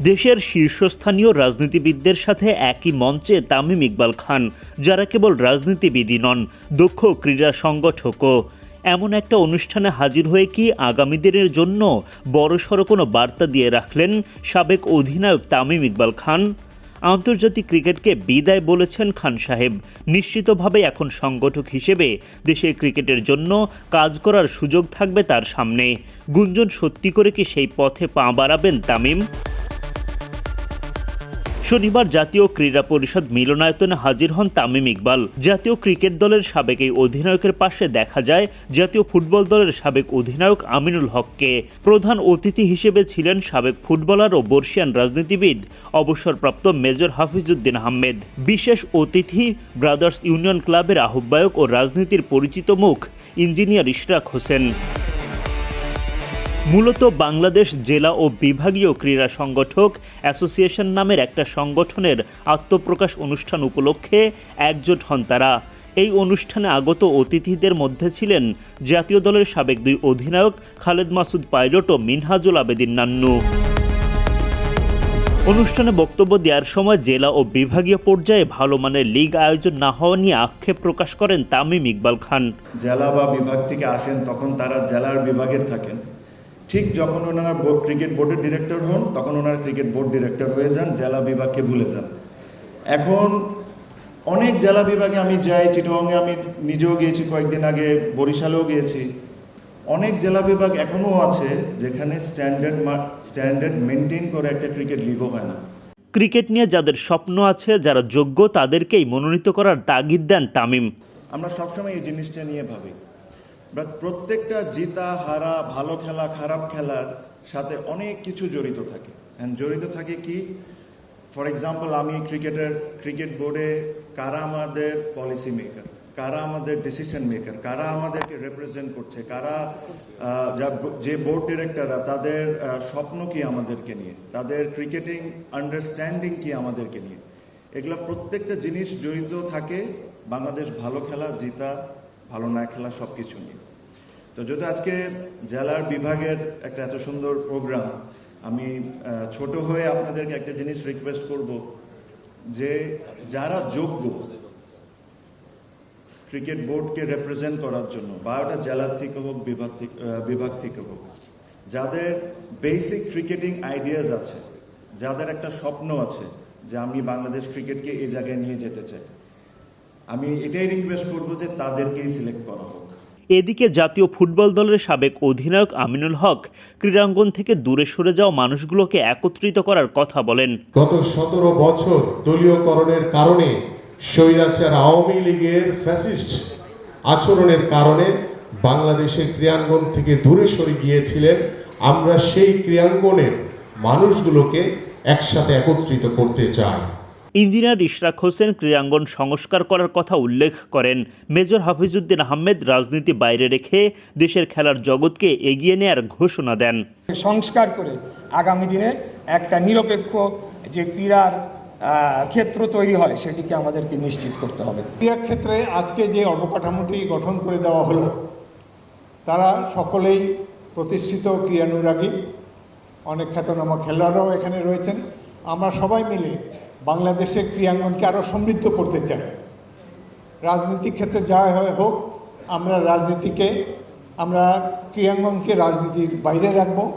দেশের শীর্ষস্থানীয় রাজনীতিবিদদের সাথে একই মঞ্চে তামিম ইকবাল খান, যারা কেবল রাজনীতিবিদই নন, দক্ষ ক্রীড়া সংগঠকও। এমন একটা অনুষ্ঠানে হাজির হয়ে কি আগামী দিনের জন্য বড়সড় কোনো বার্তা দিয়ে রাখলেন সাবেক অধিনায়ক তামিম ইকবাল খান? আন্তর্জাতিক ক্রিকেটকে বিদায় বলেছেন খান সাহেব। নিশ্চিতভাবে এখন সংগঠক হিসেবে দেশের ক্রিকেটের জন্য কাজ করার সুযোগ থাকবে তার সামনে। গুঞ্জন সত্যি করে কি সেই পথে পা বাড়াবেন তামিম? শনিবার জাতীয় ক্রীড়া পরিষদ মিলনায়তনে হাজির হন তামিম ইকবাল। জাতীয় ক্রিকেট দলের সাবেক এই অধিনায়কের পাশে দেখা যায় জাতীয় ফুটবল দলের সাবেক অধিনায়ক আমিনুল হককে। প্রধান অতিথি হিসেবে ছিলেন সাবেক ফুটবলার ও বর্ষিয়ান রাজনীতিবিদ, অবসরপ্রাপ্ত মেজর হাফিজউদ্দিন আহমেদ। বিশেষ অতিথি ব্রাদার্স ইউনিয়ন ক্লাবের আহ্বায়ক ও রাজনীতির পরিচিত মুখ ইঞ্জিনিয়ার ইশরাক হোসেন। মূলত বাংলাদেশ জেলা ও বিভাগীয় ক্রীড়া সংগঠক অ্যাসোসিয়েশন নামের একটা সংগঠনের আত্মপ্রকাশ অনুষ্ঠান উপলক্ষে একজোট হন তারা। এই অনুষ্ঠানে আগত অতিথিদের মধ্যে ছিলেন জাতীয় দলের সাবেক দুই অধিনায়ক খালেদ মাসুদ পাইলট ও মিনহাজুল আবেদিন নান্নু। অনুষ্ঠানে বক্তব্য দেওয়ার সময় জেলা ও বিভাগীয় পর্যায়ে ভালো মানের লীগ আয়োজন না হওয়া নিয়ে আক্ষেপ প্রকাশ করেন তামিম ইকবাল খান। জেলা বা বিভাগ থেকে আসেন, তখন তারা জেলার বিভাগের থাকেন। ঠিক যখন ওনারা বোর্ড ক্রিকেট বোর্ডের ডিরেক্টর হন তখন ওনারা ক্রিকেট বোর্ড ডিরেক্টর হয়ে যান জেলা বিভাগকে ভুলে যান। এখন অনেক জেলা বিভাগে আমি যাই চিটগঙ্গে আমি নিজেও গিয়েছি কয়েকদিন আগে বরিশালেও গিয়েছি। অনেক জেলা বিভাগ এখনও আছে যেখানে স্ট্যান্ডার্ড স্ট্যান্ডার্ড মেনটেন করে একটা ক্রিকেট লিগও হয় না। ক্রিকেট নিয়ে যাদের স্বপ্ন আছে যারা যোগ্য তাদেরকেই মনোনীত করার তাগিদ দেন তামিম। আমরা সবসময় এই জিনিসটা নিয়ে ভাবি। প্রত্যেকটা জিতা, হারা, ভালো খেলা, খারাপ খেলার সাথে অনেক কিছু জড়িত থাকে। জড়িত থাকে কি? ফর এক্সাম্পল আমি ক্রিকেটের, ক্রিকেট বোর্ডে কারা আমাদের পলিসি মেকার কারা আমাদের ডিসিশন মেকার কারা আমাদেরকে রিপ্রেজেন্ট করছে, কারা যে বোর্ড ডিরেক্টররা তাদের স্বপ্ন কি আমাদেরকে নিয়ে, তাদের ক্রিকেটিং আন্ডারস্ট্যান্ডিং কি আমাদেরকে নিয়ে। এগুলা প্রত্যেকটা জিনিস জড়িত থাকে। বাংলাদেশ ভালো খেলা, জিতা ভালো না খেলা সব কিছু নিয়ে। তো যদি আজকে জেলার বিভাগের একটা এত সুন্দর প্রোগ্রাম আমি ছোট হয়ে আপনাদেরকে একটা জিনিস রিকোয়েস্ট করব যে যারা যোগ্য ক্রিকেট বোর্ডকে রেপ্রেজেন্ট করার জন্য, বা ওটা জেলার থেকে হোক, বিভাগ থেকে বিভাগ থেকে হোক, যাদের বেসিক ক্রিকেটিং আইডিয়াস আছে, যাদের একটা স্বপ্ন আছে যে আমি বাংলাদেশ ক্রিকেটকে এই জায়গায় নিয়ে যেতে চাই। আমি এটাই রিকোয়েস্ট করব যে তাদেরকেই সিলেক্ট করা হোক। এদিকে জাতীয় ফুটবল দলের সাবেক অধিনায়ক আমিনুল হক ক্রীড়াঙ্গন থেকে দূরে সরে যাওয়া মানুষগুলোকে একত্রিত করার কথা বলেন। গত সতেরো বছর দলীয়করণের কারণে স্বৈরাচার আওয়ামী লীগের ফ্যাসিস্ট আচরণের কারণে বাংলাদেশের ক্রিয়াঙ্গন থেকে দূরে সরে গিয়েছিলেন। আমরা সেই ক্রিয়াঙ্গনের মানুষগুলোকে একসাথে একত্রিত করতে চাই। ইঞ্জিনিয়ার ইশরাক হোসেন ক্রীড়াঙ্গন সংস্কার করার কথা উল্লেখ করেন। মেজর হাফিজউদ্দিন আহমেদ রাজনীতি বাইরে রেখে দেশের খেলার জগৎকে এগিয়ে নেয়ার ঘোষণা দেন। সংস্কার করে আগামী দিনে একটা নিরপেক্ষ যে ক্রীড়ার ক্ষেত্র তৈরি হয়, সেটিকে আমাদেরকে নিশ্চিত করতে হবে। ক্রীড়ার ক্ষেত্রে আজকে যে অবকাঠামোটি গঠন করে দেওয়া হলো, তারা সকলেই প্রতিষ্ঠিত ক্রীড়ানুরাগী, অনেক খ্যাতনামা খেলোয়াড়রাও এখানে রয়েছেন। আমরা সবাই মিলে বাংলাদেশের ক্রিয়াঙ্গনকে আরও সমৃদ্ধ করতে চাই। রাজনীতিক ক্ষেত্রে যা হয় হোক, আমরা রাজনীতিকে, আমরা ক্রিয়াঙ্গনকে রাজনীতির বাইরে রাখব।